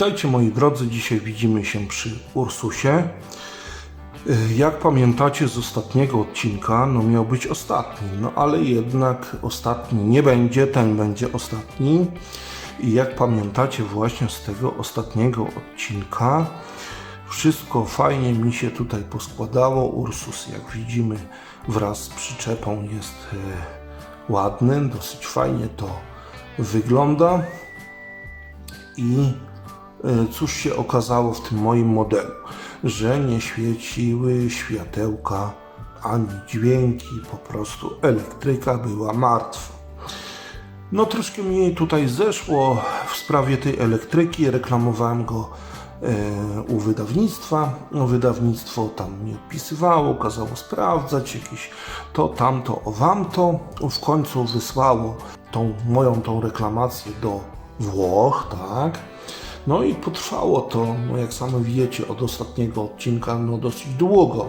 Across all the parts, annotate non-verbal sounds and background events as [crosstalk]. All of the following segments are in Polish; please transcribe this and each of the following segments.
Witajcie moi drodzy, dzisiaj widzimy się przy Ursusie. Y, Jak pamiętacie z ostatniego odcinka, no miał być ostatni, no ale jednak ostatni nie będzie, ten będzie ostatni. I jak pamiętacie właśnie z tego ostatniego odcinka, wszystko fajnie mi się tutaj poskładało. Ursus, jak widzimy, wraz z przyczepą jest y, ładny, dosyć fajnie to wygląda. I cóż się okazało w tym moim modelu? Że nie świeciły światełka ani dźwięki, po prostu elektryka była martwa. No troszkę mi tutaj zeszło w sprawie tej elektryki, reklamowałem go e, u wydawnictwa. No, wydawnictwo tam mi odpisywało, kazało sprawdzać jakieś to, tamto, owamto. W końcu wysłało tą moją tą reklamację do Włoch, tak. No i potrwało to, no jak sami wiecie, od ostatniego odcinka, no dosyć długo.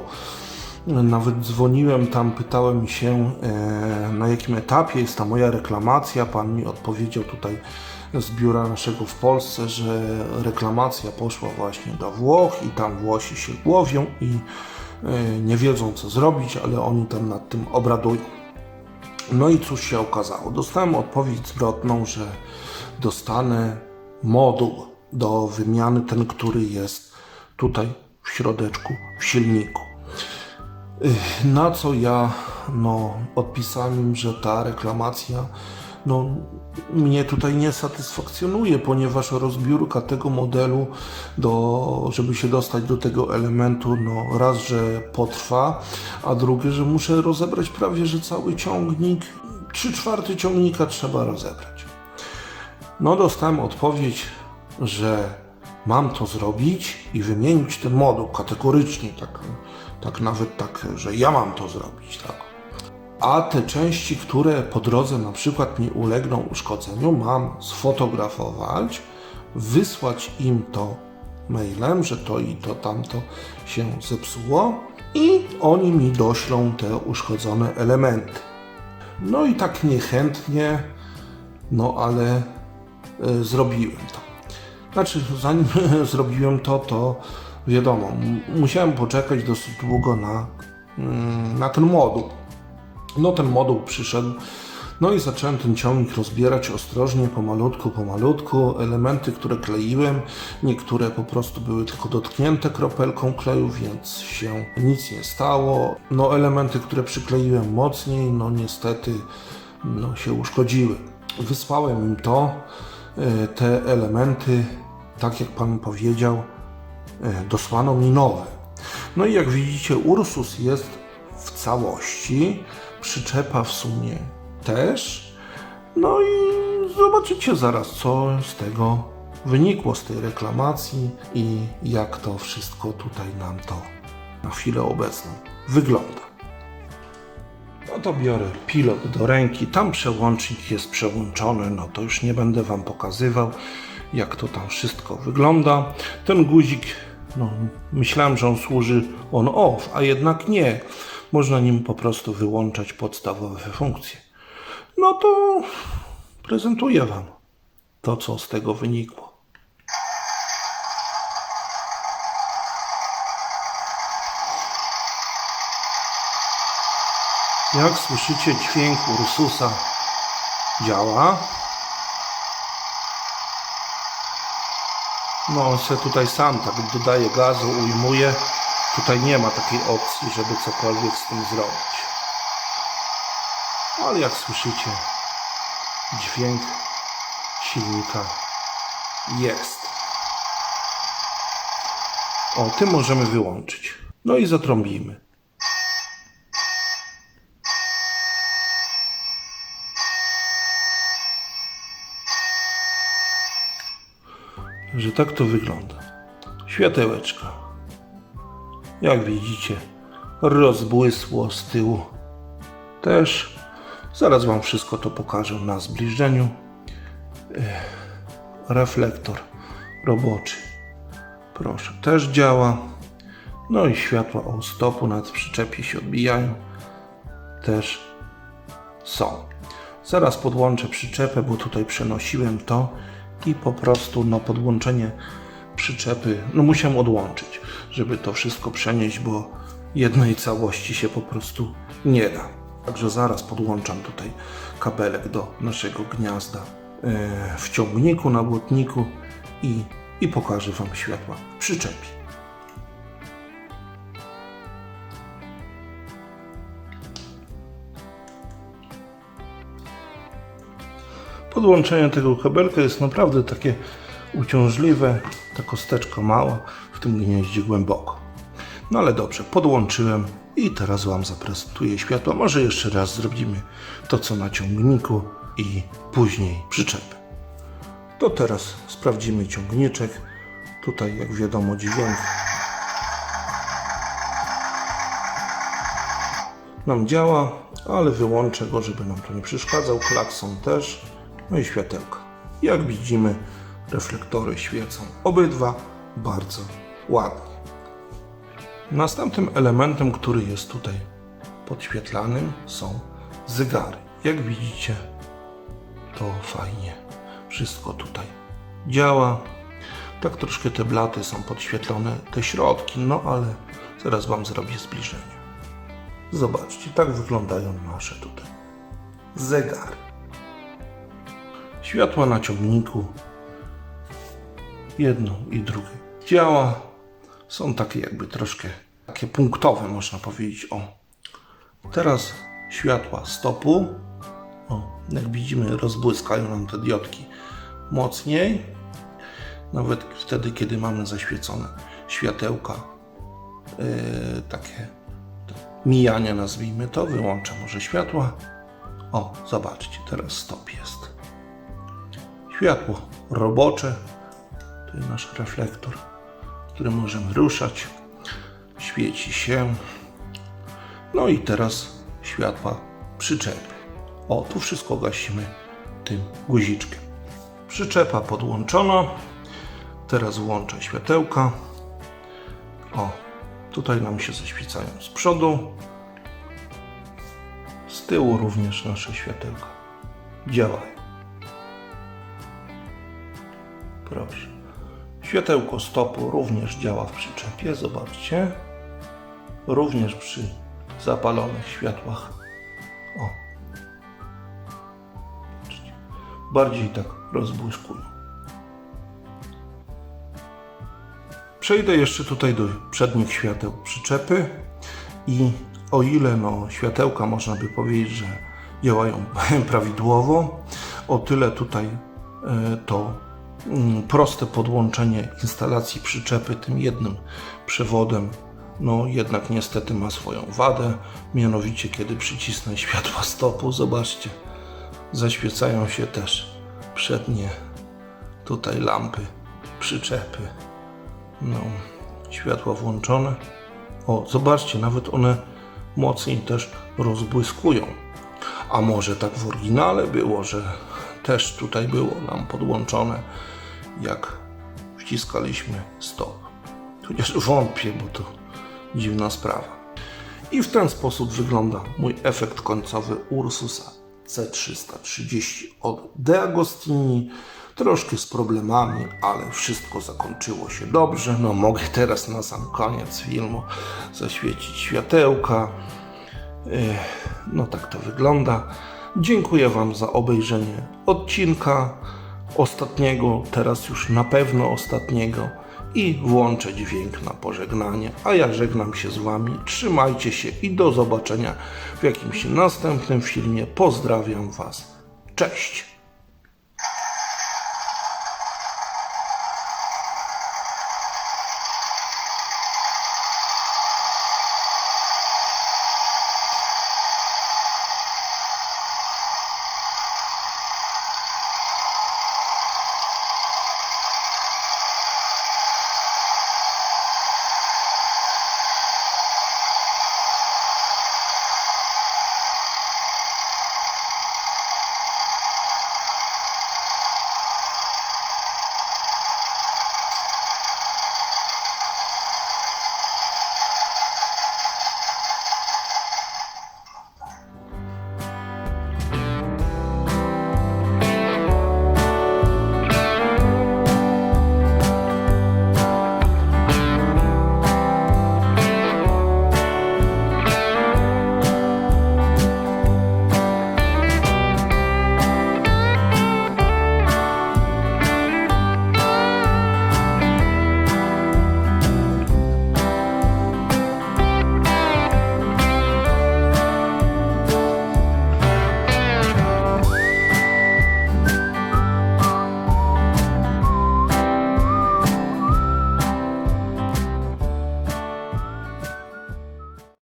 Nawet dzwoniłem tam, pytałem się, e, na jakim etapie jest ta moja reklamacja. Pan mi odpowiedział tutaj z biura naszego w Polsce, że reklamacja poszła właśnie do Włoch i tam Włosi się głowią i e, nie wiedzą co zrobić, ale oni tam nad tym obradują. No i cóż się okazało? Dostałem odpowiedź zwrotną, że dostanę moduł do wymiany, ten, który jest tutaj w środeczku, w silniku. Na co ja no, odpisałem że ta reklamacja no, mnie tutaj nie satysfakcjonuje, ponieważ rozbiórka tego modelu, do, żeby się dostać do tego elementu, no, raz, że potrwa, a drugie, że muszę rozebrać prawie że cały ciągnik, trzy czwarte ciągnika trzeba rozebrać. No, dostałem odpowiedź, że mam to zrobić i wymienić ten moduł kategorycznie, tak, tak nawet tak, że ja mam to zrobić, tak. A te części, które po drodze na przykład mi ulegną uszkodzeniu, mam sfotografować, wysłać im to mailem, że to i to tamto się zepsuło i oni mi doślą te uszkodzone elementy. No i tak niechętnie, no ale y, zrobiłem to. Znaczy, zanim [laughs] zrobiłem to, to wiadomo, musiałem poczekać dosyć długo na, mm, na ten moduł. No ten moduł przyszedł, no i zacząłem ten ciągnik rozbierać ostrożnie, pomalutku, pomalutku. Elementy, które kleiłem, niektóre po prostu były tylko dotknięte kropelką kleju, więc się nic nie stało. No elementy, które przykleiłem mocniej, no niestety no, się uszkodziły. Wysłałem im to, te elementy, tak jak Pan powiedział, e, dosłano mi nowe. No i jak widzicie, Ursus jest w całości, przyczepa w sumie też. No i zobaczycie zaraz, co z tego wynikło, z tej reklamacji i jak to wszystko tutaj nam to na chwilę obecną wygląda. To biorę pilot do ręki, tam przełącznik jest przełączony, no to już nie będę Wam pokazywał, jak to tam wszystko wygląda. Ten guzik, no myślałem, że on służy on-off, a jednak nie. Można nim po prostu wyłączać podstawowe funkcje. No to prezentuję Wam to, co z tego wynikło. Jak słyszycie, dźwięk Ursusa działa. No, on se tutaj sam tak dodaje gazu, ujmuje. Tutaj nie ma takiej opcji, żeby cokolwiek z tym zrobić. Ale jak słyszycie, dźwięk silnika jest. O, tym możemy wyłączyć. No i zatrąbimy. Że tak to wygląda. Światełeczka. Jak widzicie, rozbłysło z tyłu. Też zaraz Wam wszystko to pokażę na zbliżeniu. Reflektor roboczy. Proszę, też działa. No i światła o stopu nad przyczepie się odbijają. Też są. Zaraz podłączę przyczepę, bo tutaj przenosiłem to i po prostu no, podłączenie przyczepy, no musiałem odłączyć, żeby to wszystko przenieść, bo jednej całości się po prostu nie da. Także zaraz podłączam tutaj kabelek do naszego gniazda e, w ciągniku, na błotniku i, i pokażę Wam światła w Podłączenie tego kabelka jest naprawdę takie uciążliwe, ta kosteczka mała, w tym gnieździe głęboko. No ale dobrze, podłączyłem i teraz Wam zaprezentuję światła. Może jeszcze raz zrobimy to, co na ciągniku i później przyczepy. To teraz sprawdzimy ciągniczek. Tutaj, jak wiadomo, dźwięk nam działa, ale wyłączę go, żeby nam to nie przeszkadzał. Klakson też, no i światełka. Jak widzimy, reflektory świecą obydwa bardzo ładnie. Następnym elementem, który jest tutaj podświetlanym, są zegary. Jak widzicie, to fajnie wszystko tutaj działa. Tak troszkę te blaty są podświetlone, te środki, no ale zaraz Wam zrobię zbliżenie. Zobaczcie, tak wyglądają nasze tutaj zegary. Światła na ciągniku, jedno i drugie działa. Są takie jakby troszkę takie punktowe, można powiedzieć. O, teraz światła stopu. O, jak widzimy, rozbłyskają nam te diodki mocniej. Nawet wtedy, kiedy mamy zaświecone światełka, yy, takie mijania, nazwijmy to, wyłączę może światła. O, zobaczcie, teraz stop jest. Światło robocze, to jest nasz reflektor, który możemy ruszać. Świeci się. No i teraz światła przyczepy. O, tu wszystko gasimy tym guziczkiem. Przyczepa podłączona. Teraz włączę światełka. O, tutaj nam się zaświecają z przodu. Z tyłu również nasze światełka działają. Proszę. Światełko stopu również działa w przyczepie, zobaczcie. Również przy zapalonych światłach. O. Bardziej tak rozbłyskują. Przejdę jeszcze tutaj do przednich świateł przyczepy i o ile no, światełka można by powiedzieć, że działają [laughs] prawidłowo, o tyle tutaj e, to proste podłączenie instalacji przyczepy tym jednym przewodem, no jednak niestety ma swoją wadę. Mianowicie, kiedy przycisnę światła stopu, zobaczcie, zaświecają się też przednie tutaj lampy przyczepy. No, światła włączone. O, zobaczcie, nawet one mocniej też rozbłyskują. A może tak w oryginale było, że też tutaj było nam podłączone, jak wciskaliśmy stop. Chociaż wątpię, bo to dziwna sprawa. I w ten sposób wygląda mój efekt końcowy Ursusa C330 od De Agostini. Troszkę z problemami, ale wszystko zakończyło się dobrze. No mogę teraz na sam koniec filmu zaświecić światełka. Ech, No tak to wygląda. Dziękuję Wam za obejrzenie odcinka ostatniego, teraz już na pewno ostatniego i włączę dźwięk na pożegnanie. A ja żegnam się z Wami. Trzymajcie się i do zobaczenia w jakimś następnym filmie. Pozdrawiam Was. Cześć!